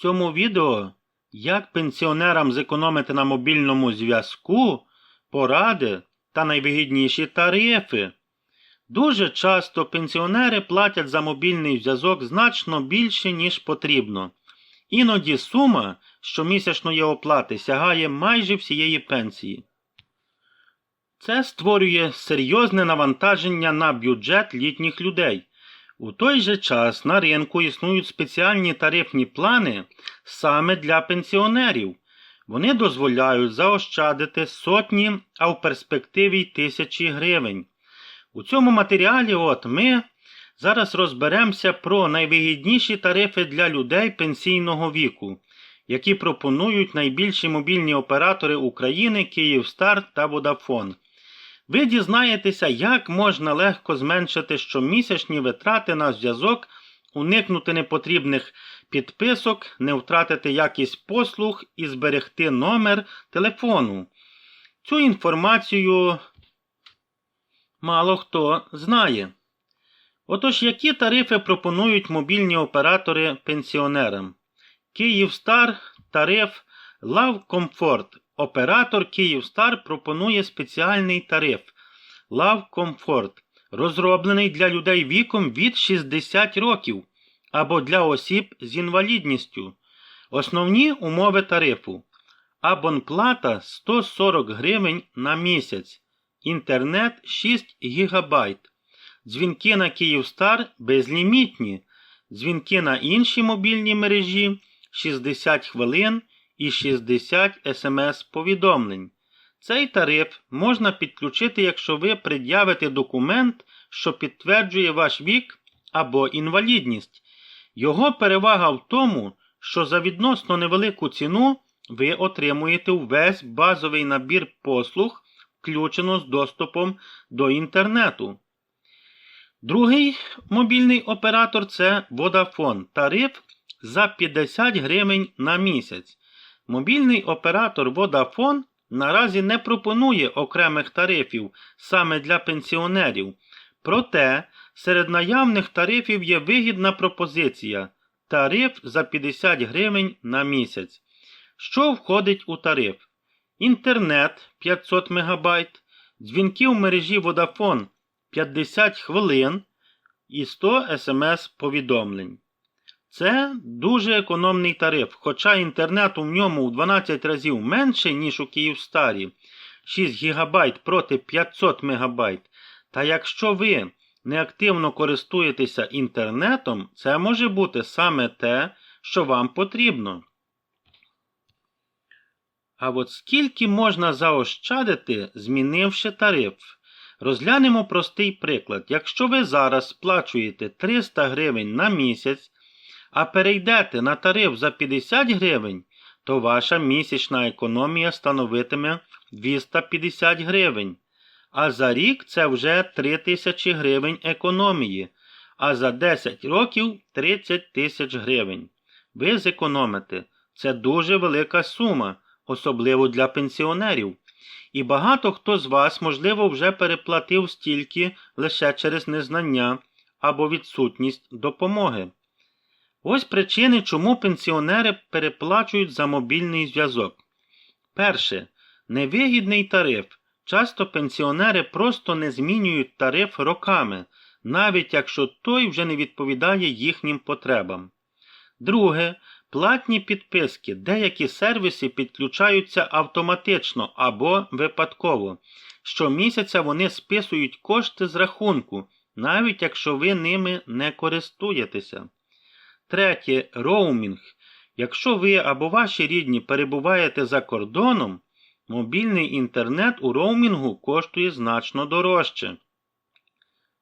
Цьому відео як пенсіонерам зекономити на мобільному зв'язку, поради та найвигідніші тарифи. Дуже часто пенсіонери платять за мобільний зв'язок значно більше, ніж потрібно. Іноді сума щомісячної оплати сягає майже всієї пенсії. Це створює серйозне навантаження на бюджет літніх людей. У той же час на ринку існують спеціальні тарифні плани саме для пенсіонерів. Вони дозволяють заощадити сотні, а в перспективі тисячі гривень. У цьому матеріалі от ми зараз розберемося про найвигідніші тарифи для людей пенсійного віку, які пропонують найбільші мобільні оператори України Київстар та Водафон. Ви дізнаєтеся, як можна легко зменшити щомісячні витрати на зв'язок, уникнути непотрібних підписок, не втратити якість послуг і зберегти номер телефону. Цю інформацію мало хто знає. Отож, які тарифи пропонують мобільні оператори пенсіонерам? Київстар тариф Comfort. Оператор Київстар пропонує спеціальний тариф Love Comfort, розроблений для людей віком від 60 років або для осіб з інвалідністю. Основні умови тарифу. Абонплата 140 гривень на місяць. Інтернет 6 ГБ. Дзвінки на Київстар безлімітні. Дзвінки на інші мобільні мережі 60 хвилин і 60 смс-повідомлень. Цей тариф можна підключити, якщо ви пред'явите документ, що підтверджує ваш вік або інвалідність. Його перевага в тому, що за відносно невелику ціну ви отримуєте увесь базовий набір послуг, включено з доступом до інтернету. Другий мобільний оператор це Vodafone. Тариф за 50 гривень на місяць. Мобільний оператор Vodafone наразі не пропонує окремих тарифів саме для пенсіонерів. Проте серед наявних тарифів є вигідна пропозиція тариф за 50 гривень на місяць. Що входить у тариф? Інтернет 500 МБ, дзвінки в мережі Vodafone 50 хвилин і 100 смс-повідомлень. Це дуже економний тариф, хоча інтернету в ньому в 12 разів менше, ніж у Київстарі 6 ГБ проти 500 МБ. Та якщо ви неактивно користуєтеся інтернетом, це може бути саме те, що вам потрібно. А от скільки можна заощадити, змінивши тариф? Розглянемо простий приклад. Якщо ви зараз сплачуєте 300 гривень на місяць, а перейдете на тариф за 50 гривень, то ваша місячна економія становитиме 250 гривень. А за рік це вже 3000 гривень економії, а за 10 років 30 тисяч гривень. Ви зекономите. Це дуже велика сума, особливо для пенсіонерів. І багато хто з вас, можливо, вже переплатив стільки лише через незнання або відсутність допомоги. Ось причини, чому пенсіонери переплачують за мобільний зв'язок. Перше. Невигідний тариф. Часто пенсіонери просто не змінюють тариф роками, навіть якщо той вже не відповідає їхнім потребам. Друге. Платні підписки. Деякі сервіси підключаються автоматично або випадково. Щомісяця вони списують кошти з рахунку, навіть якщо ви ними не користуєтеся. Третє роумінг. Якщо ви або ваші рідні перебуваєте за кордоном, мобільний інтернет у роумінгу коштує значно дорожче.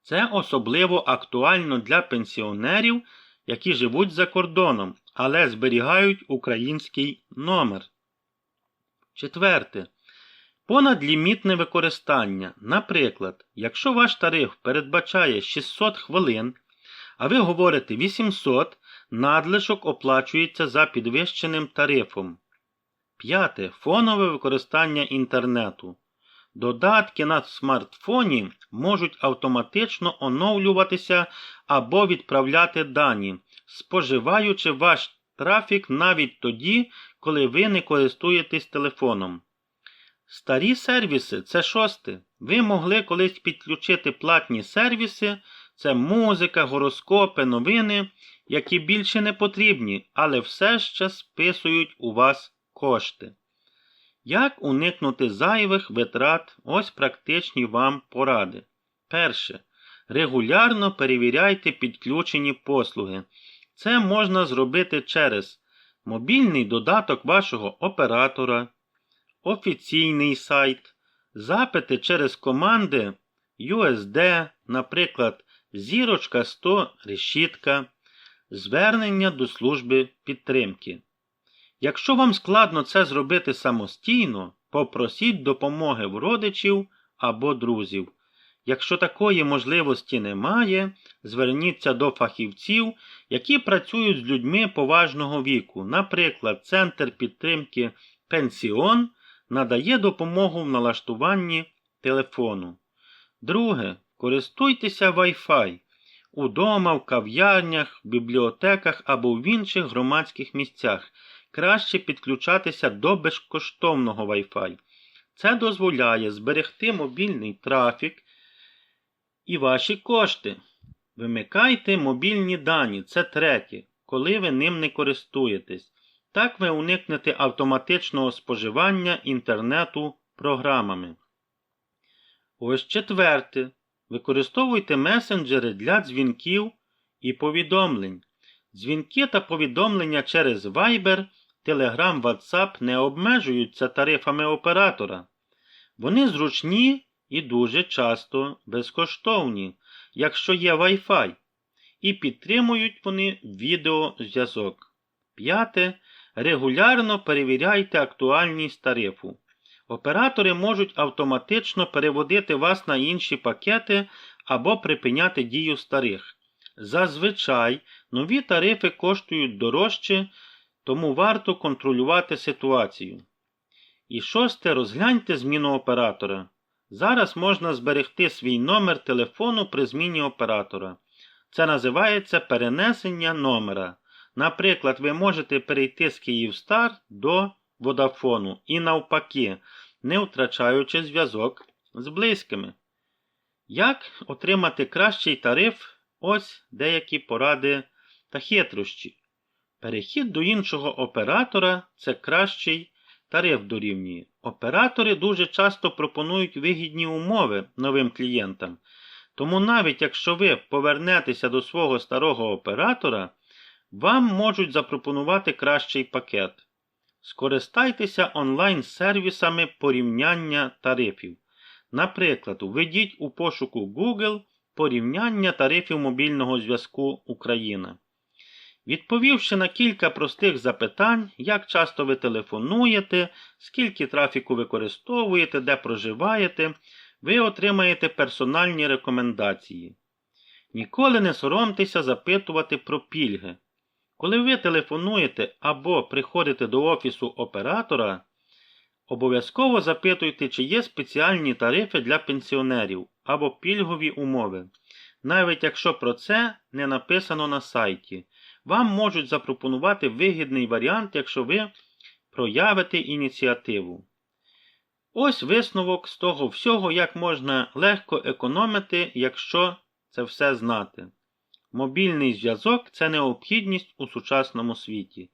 Це особливо актуально для пенсіонерів, які живуть за кордоном, але зберігають український номер. Четверте. Понадлімітне використання. Наприклад, якщо ваш тариф передбачає 600 хвилин, а ви говорите 800, надлишок оплачується за підвищеним тарифом. П'яте. Фонове використання інтернету. Додатки на смартфоні можуть автоматично оновлюватися або відправляти дані, споживаючи ваш трафік навіть тоді, коли ви не користуєтесь телефоном. Старі сервіси це шосте. Ви могли колись підключити платні сервіси, це музика, гороскопи, новини, які більше не потрібні, але все ще списують у вас кошти. Як уникнути зайвих витрат? Ось практичні вам поради. Перше. Регулярно перевіряйте підключені послуги. Це можна зробити через мобільний додаток вашого оператора, офіційний сайт, запити через команди USD, наприклад, зірочка 100 решітка, звернення до служби підтримки. Якщо вам складно це зробити самостійно, попросіть допомоги в родичів або друзів. Якщо такої можливості немає, зверніться до фахівців, які працюють з людьми поважного віку. Наприклад, Центр підтримки Пенсіон надає допомогу в налаштуванні телефону. Друге. Користуйтеся Wi-Fi удома, в кав'ярнях, бібліотеках або в інших громадських місцях. Краще підключатися до безкоштовного Wi-Fi. Це дозволяє зберегти мобільний трафік і ваші кошти. Вимикайте мобільні дані, це третє, коли ви ним не користуєтесь. Так ви уникнете автоматичного споживання інтернету програмами. Ось четверте. Використовуйте месенджери для дзвінків і повідомлень. Дзвінки та повідомлення через Viber, Telegram, WhatsApp не обмежуються тарифами оператора. Вони зручні і дуже часто безкоштовні, якщо є Wi-Fi, і підтримують вони відеозв'язок. П'яте. Регулярно перевіряйте актуальність тарифу. Оператори можуть автоматично переводити вас на інші пакети або припиняти дію старих. Зазвичай нові тарифи коштують дорожче, тому варто контролювати ситуацію. І шосте, розгляньте зміну оператора. Зараз можна зберегти свій номер телефону при зміні оператора. Це називається перенесення номера. Наприклад, ви можете перейти з Київстар до Водафону і навпаки, не втрачаючи зв'язок з близькими. Як отримати кращий тариф? Ось деякі поради та хитрощі. Перехід до іншого оператора це кращий тариф дорівнює. Оператори дуже часто пропонують вигідні умови новим клієнтам. Тому навіть якщо ви повернетеся до свого старого оператора, вам можуть запропонувати кращий пакет. Скористайтеся онлайн-сервісами порівняння тарифів. Наприклад, введіть у пошуку Google порівняння тарифів мобільного зв'язку Україна. Відповівши на кілька простих запитань, як часто ви телефонуєте, скільки трафіку використовуєте, де проживаєте, ви отримаєте персональні рекомендації. Ніколи не соромтеся запитувати про пільги. Коли ви телефонуєте або приходите до офісу оператора, обов'язково запитуйте, чи є спеціальні тарифи для пенсіонерів або пільгові умови. Навіть якщо про це не написано на сайті, вам можуть запропонувати вигідний варіант, якщо ви проявите ініціативу. Ось висновок з того всього, як можна легко економити, якщо це все знати. Мобільний зв'язок це необхідність у сучасному світі.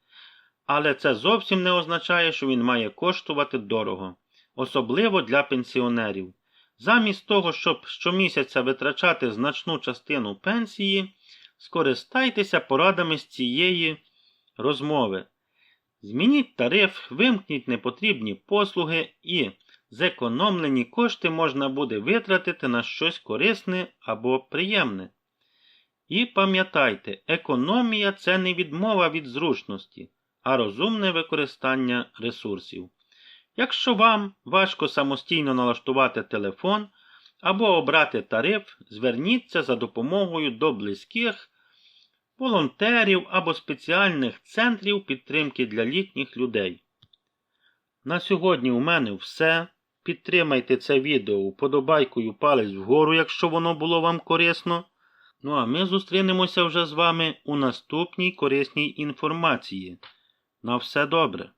Але це зовсім не означає, що він має коштувати дорого, особливо для пенсіонерів. Замість того, щоб щомісяця витрачати значну частину пенсії, скористайтеся порадами з цієї розмови. Змініть тариф, вимкніть непотрібні послуги і зекономлені кошти можна буде витратити на щось корисне або приємне. І пам'ятайте, економія це не відмова від зручності, а розумне використання ресурсів. Якщо вам важко самостійно налаштувати телефон або обрати тариф, зверніться за допомогою до близьких, волонтерів або спеціальних центрів підтримки для літніх людей. На сьогодні у мене все. Підтримайте це відео вподобайкою палець вгору, якщо воно було вам корисно. Ну а ми зустрінемося вже з вами у наступній корисній інформації. На все добре!